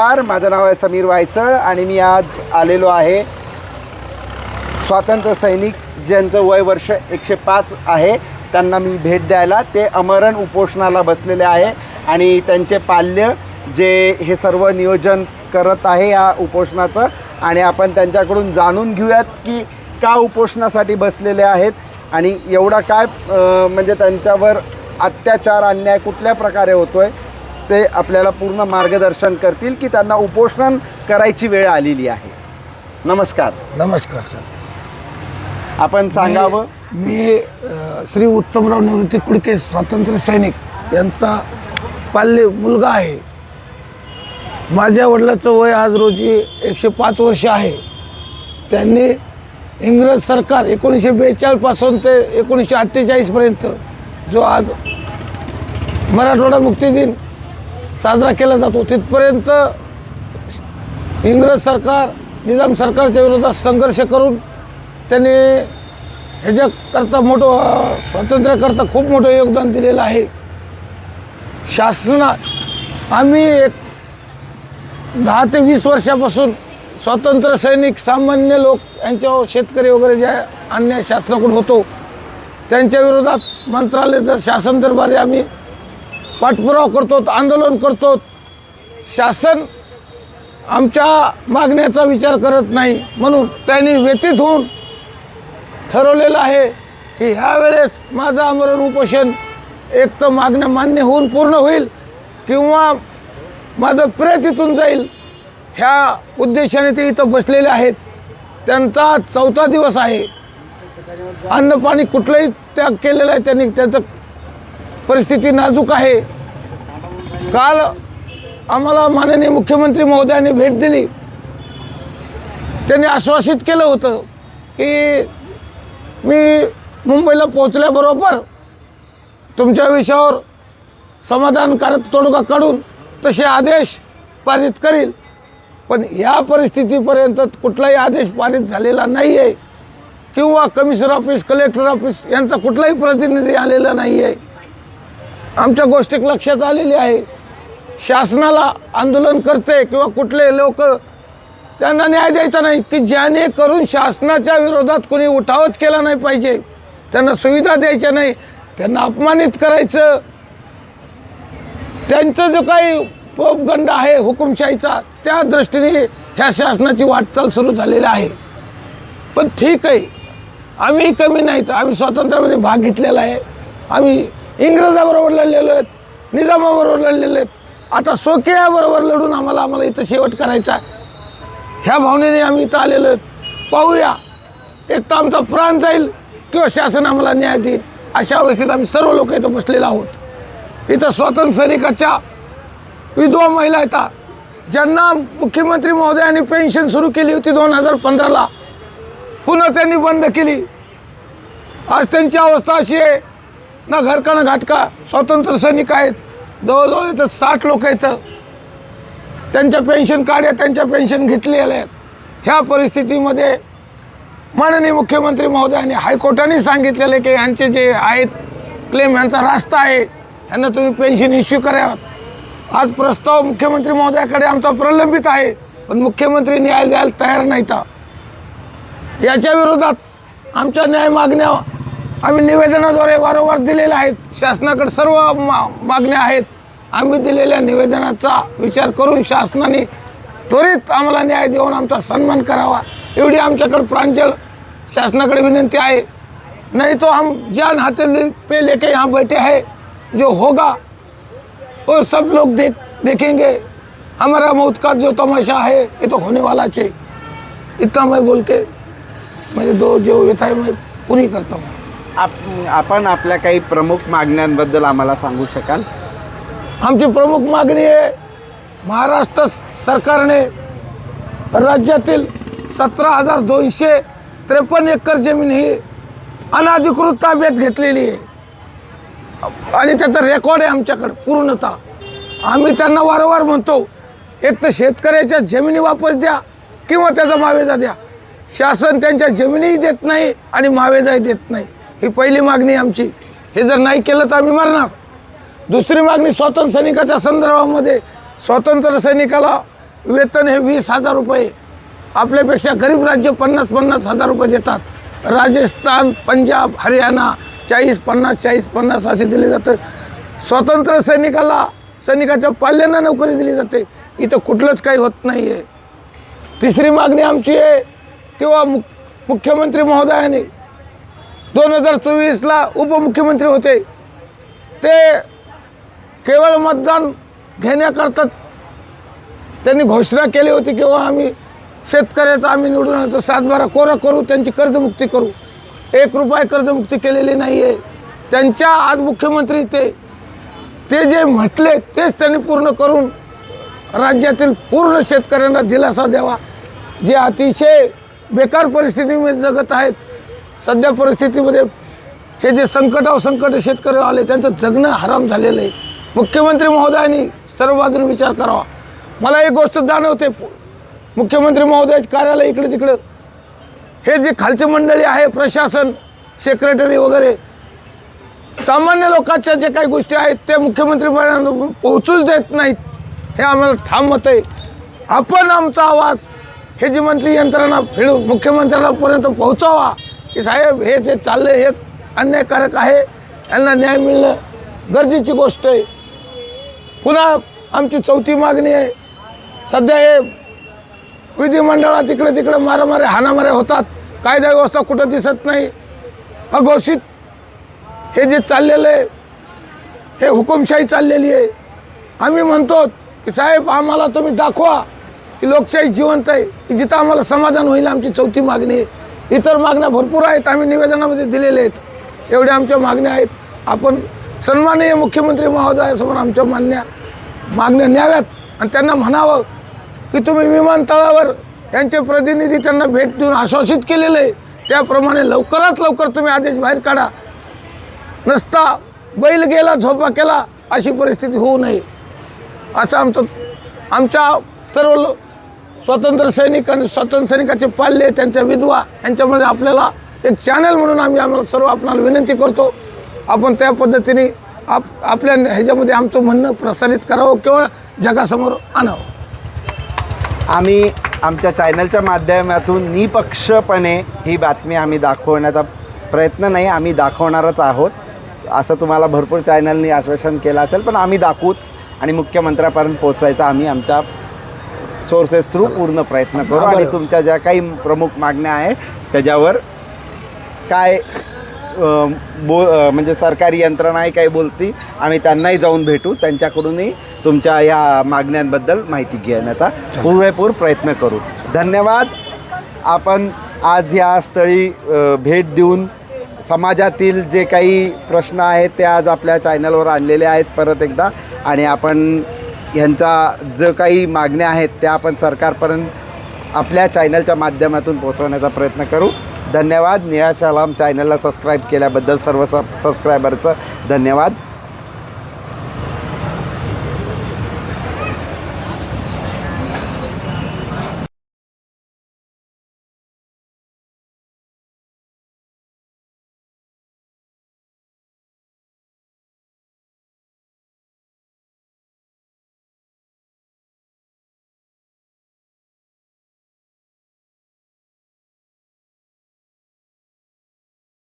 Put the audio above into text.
नमस्कार माझं नाव आहे समीर वायचळ आणि मी आज आलेलो आहे स्वातंत्र्य सैनिक ज्यांचं वय वर्ष एकशे पाच आहे त्यांना मी भेट द्यायला. ते अमरण उपोषणाला बसलेले आहे आणि त्यांचे पाल्य जे हे सर्व नियोजन करत आहे या उपोषणाचं. आणि आपण त्यांच्याकडून जाणून घेऊयात की का उपोषणासाठी बसलेले आहेत आणि एवढा काय म्हणजे त्यांच्यावर अत्याचार अन्याय कुठल्या प्रकारे होतो आहे ते आपल्याला पूर्ण मार्गदर्शन करतील की त्यांना उपोषण करायची वेळ आलेली आहे. नमस्कार. नमस्कार सर. आपण सांगावं? मी अ, श्री उत्तमराव निवृत्ती कुडके स्वातंत्र्य सैनिक यांचा पाल्य मुलगा आहे. माझ्या वडिलाचं वय आज रोजी एकशे पाच वर्ष आहे. त्यांनी इंग्रज सरकार एकोणीसशे बेचाळीसपासून ते एकोणीसशे अठ्ठेचाळीसपर्यंत जो आज मराठवाडा मुक्ती दिन साजरा केला जातो. तिथपर्यंत इंग्रज सरकार निजाम सरकारच्या विरोधात संघर्ष करून त्यांनी ह्याच्याकरता मोठं स्वातंत्र्याकरता खूप मोठं योगदान दिलेलं आहे. शासनात आम्ही एक दहा ते वीस वर्षापासून स्वातंत्र्य सैनिक सामान्य लोक यांच्यावर शेतकरी वगैरे ज्या अन्याय शासनाकडून होतो त्यांच्या विरोधात मंत्रालय दर शासन दरबारी आम्ही पाठपुरावा करतो आंदोलन करतो शासन आमच्या मागण्याचा विचार करत नाही म्हणून त्यांनी व्यतीत होऊन ठरवलेलं आहे की ह्यावेळेस माझं आमरण उपोषण एक तर मागणं मान्य होऊन पूर्ण होईल किंवा माझं प्रेत इथून जाईल ह्या उद्देशाने ते इथं बसलेले आहेत. त्यांचा चौथा दिवस आहे. अन्नपाणी कुठलंही त्याग केलेलं आहे त्यांनी त्याचं परिस्थिती नाजूक आहे. काल आम्हाला माननीय मुख्यमंत्री महोदयांनी भेट दिली. त्यांनी आश्वासित केलं होतं की मी मुंबईला पोहोचल्याबरोबर तुमच्या विषयावर समाधानकारक तोडगा काढून तसे आदेश पारित करील. पण या परिस्थितीपर्यंत कुठलाही आदेश पारित झालेला नाही आहे किंवा कमिशनर ऑफिस कलेक्टर ऑफिस यांचा कुठलाही प्रतिनिधी आलेला नाही आहे आमच्या गोष्टीक लक्षात आलेली आहे. शासनाला आंदोलन करते किंवा कुठले लोक त्यांना न्याय द्यायचा नाही की ज्याने करून शासनाच्या विरोधात कोणी उठावच केला नाही पाहिजे. त्यांना सुविधा द्यायच्या नाही त्यांना अपमानित करायचं. त्यांचं जो काही पोपगंड आहे हुकुमशाहीचा त्या दृष्टीने ह्या शासनाची वाटचाल सुरू झालेली आहे. पण ठीक आहे आम्ही कमी नाहीत आम्ही स्वातंत्र्यामध्ये भाग घेतलेला आहे. आम्ही इंग्रजाबरोबर लढलेलो आहेत निजामाबरोबर लढलेले आहेत. आता स्वकीयाबरोबर लढून आम्हाला आम्हाला इथं शेवट करायचा आहे. ह्या भावनेने आम्ही इथं आलेलो आहेत. पाहूया. एक तर आमचा प्राण जाईल किंवा शासन आम्हाला न्याय देईल. अशा अवस्थेत आम्ही सर्व लोक इथं बसलेलो आहोत. इथं स्वातंत्र्य सैनिकाच्या विधवा महिला येतात ज्यांना मुख्यमंत्री महोदयांनी पेन्शन सुरू केली होती दोन हजार पंधराला. पुन्हा त्यांनी बंद केली. आज त्यांची अवस्था अशी आहे ना घरका ना घाटका स्वातंत्र्य सैनिक आहेत. जवळजवळ इथं साठ लोक इथं त्यांच्या पेन्शन काढ्या त्यांच्या पेन्शन घेतलेल्या आहेत. ह्या परिस्थितीमध्ये माननीय मुख्यमंत्री महोदयांनी हायकोर्टाने सांगितलेले की यांचे जे आहेत क्लेम यांचा रास्ता आहे. यांना तुम्ही पेन्शन इश्यू करावं. आज प्रस्ताव मुख्यमंत्री महोदयाकडे आमचा प्रलंबित आहे पण मुख्यमंत्री न्याय द्यायला तयार नाहीता. याच्या विरोधात आमच्या न्याय मागण्या आम्ही निवेदनाद्वारे वारंवार दिलेल्या आहेत. शासनाकडे सर्व मा मागण्या आहेत. आम्ही दिलेल्या निवेदनाचा विचार करून शासनाने त्वरित आम्हाला न्याय देऊन आमचा सन्मान करावा. एवढी आमच्याकडे प्रांजल शासनाकडे विनंती आहे. नहीं तो हम जान हाथे पे लेके यहाँ बैठे हैं. जो होगा वो सब लोग देख देखेंगे. हमारा मौत का जो तमाशा है ये तो होने वाला चाहिए। इतना मैं बोल के मेरे दो जो व्यथा मैं पूरी करता हूँ। आप आपण आपल्या काही प्रमुख मागण्यांबद्दल आम्हाला सांगू शकाल? आमची प्रमुख मागणी आहे महाराष्ट्र सरकारने राज्यातील सतरा हजार दोनशे त्रेपन्न एकर जमीन ही अनाधिकृत ताब्यात घेतलेली आहे. आणि त्याचा रेकॉर्ड आहे आमच्याकडं पूर्णतः. आम्ही त्यांना वारंवार म्हणतो एक तर शेतकऱ्याच्या जमिनी वापस द्या किंवा त्याचा मावेजा द्या. शासन त्यांच्या जमिनीही देत नाही आणि मावेजाही देत नाही. ही पहिली मागणी आमची. हे जर नाही केलं तर आम्ही मरणार. दुसरी मागणी स्वातंत्र्य सैनिकाच्या संदर्भामध्ये. स्वातंत्र्य सैनिकाला वेतन हे वीस हजार रुपये. आपल्यापेक्षा गरीब राज्य पन्नास पन्नास हजार रुपये देतात. राजस्थान पंजाब हरियाणा चाळीस पन्नास चाळीस पन्नास असे दिले जातं. स्वतंत्र सैनिकाला सैनिकाच्या पाल्यांना नोकरी दिली जाते. इथं कुठलंच काही होत नाही आहे तिसरी मागणी आमची आहे. तेव्हा मु मुख्यमंत्री महोदयाने दोन हजार चोवीसला उपमुख्यमंत्री होते. ते केवळ मतदान घेण्याकरता त्यांनी घोषणा केली होती किंवा आम्ही शेतकऱ्याचा आम्ही निवडून आणतो सातबारा कोरा करू त्यांची कर्जमुक्ती करू. एक रुपये कर्जमुक्ती केलेली नाही आहे त्यांच्या आज मुख्यमंत्री ते ते जे म्हटले तेच त्यांनी पूर्ण करून राज्यातील पूर्ण शेतकऱ्यांना दिलासा द्यावा. जे अतिशय बेकार परिस्थितीमध्ये जगत आहेत सध्या परिस्थितीमध्ये हे जे संकटावर संकट शेतकरी आले त्यांचं जगणं हराम झालेलं आहे. मुख्यमंत्री महोदयांनी सर्व बाजूने विचार करावा. मला एक गोष्ट जाणवते. मुख्यमंत्री महोदयाचे कार्यालय इकडे तिकडं. हे जे खालची मंडळी आहे प्रशासन सेक्रेटरी वगैरे सामान्य लोकांच्या जे काही गोष्टी आहेत ते मुख्यमंत्री पोहोचूच देत नाहीत. हे आम्हाला ठाम मत आहे. आपण आमचा आवाज हे जी मंत्री यंत्रणा फिरू मुख्यमंत्र्यांपर्यंत पोहोचावा. की साहेब हे जे चाललं हे अन्यायकारक आहे यांना न्याय मिळणं गरजेची गोष्ट आहे. पुन्हा आमची चौथी मागणी आहे. सध्या हे विधिमंडळात इकडे तिकडे मारामारे हाणामाऱ्या होतात. कायदा व्यवस्था कुठं दिसत नाही. अघोषित हे जे चाललेलं आहे हे हुकुमशाही चाललेली आहे. आम्ही म्हणतो की साहेब आम्हाला तुम्ही दाखवा की लोकशाही जिवंत आहे की जिथं आम्हाला समाधान होईल आमची चौथी मागणी आहे. इतर मागण्या भरपूर आहेत आम्ही निवेदनामध्ये दिलेले आहेत. एवढ्या आमच्या मागण्या आहेत. आपण सन्माननीय मुख्यमंत्री महोदयासमोर आमच्या मान्या मागण्या न्याव्यात आणि त्यांना म्हणावं की तुम्ही विमानतळावर यांचे प्रतिनिधी त्यांना भेट देऊन आश्वासित केलेलं आहे. त्याप्रमाणे लवकरात लवकर तुम्ही आदेश बाहेर काढा. नसता बैल गेला झोपा केला अशी परिस्थिती होऊ नये. असं आमचं आमच्या सर्व लो- स्वातंत्र्य सैनिक आणि स्वातंत्र्य सैनिकाचे पाल्य त्यांच्या विधवा यांच्यामध्ये आपल्याला एक चॅनल म्हणून आम्ही आम्हाला सर्व आपणाला विनंती करतो. आपण त्या पद्धतीने आप आपल्या ह्याच्यामध्ये आमचं म्हणणं प्रसारित करावं किंवा जगासमोर आणावं. आम्ही आमच्या चॅनलच्या माध्यमातून निपक्षपणे ही बातमी आम्ही दाखवण्याचा प्रयत्न नाही आम्ही दाखवणारच आहोत. असं तुम्हाला भरपूर चॅनलनी आश्वासन केलं असेल पण आम्ही दाखवूच आणि मुख्यमंत्र्यापर्यंत पोचवायचा आम्ही आमच्या सोर्सेस थ्रू पूर्ण प्रयत्न करू आणि तुमच्या ज्या काही प्रमुख मागण्या आहेत त्याच्यावर काय बो म्हणजे सरकारी यंत्रणाही काही बोलती आम्ही त्यांनाही जाऊन भेटू. त्यांच्याकडूनही तुमच्या या मागण्यांबद्दल माहिती घेण्याचा पुरेपूर प्रयत्न करू. धन्यवाद. आपण आज या स्थळी भेट देऊन समाजातील जे काही प्रश्न आहेत ते आज आपल्या चॅनलवर आणलेले आहेत परत एकदा. आणि आपण ह्यांचा जो काही मागण्या आहेत त्या आपण सरकारपर्यंत आपल्या चॅनलच्या माध्यमातून पोहोचवण्याचा प्रयत्न करू. धन्यवाद. निळा शालाम चॅनलला सबस्क्राईब केल्याबद्दल सर्व सब सबस्क्रायबरचं धन्यवाद.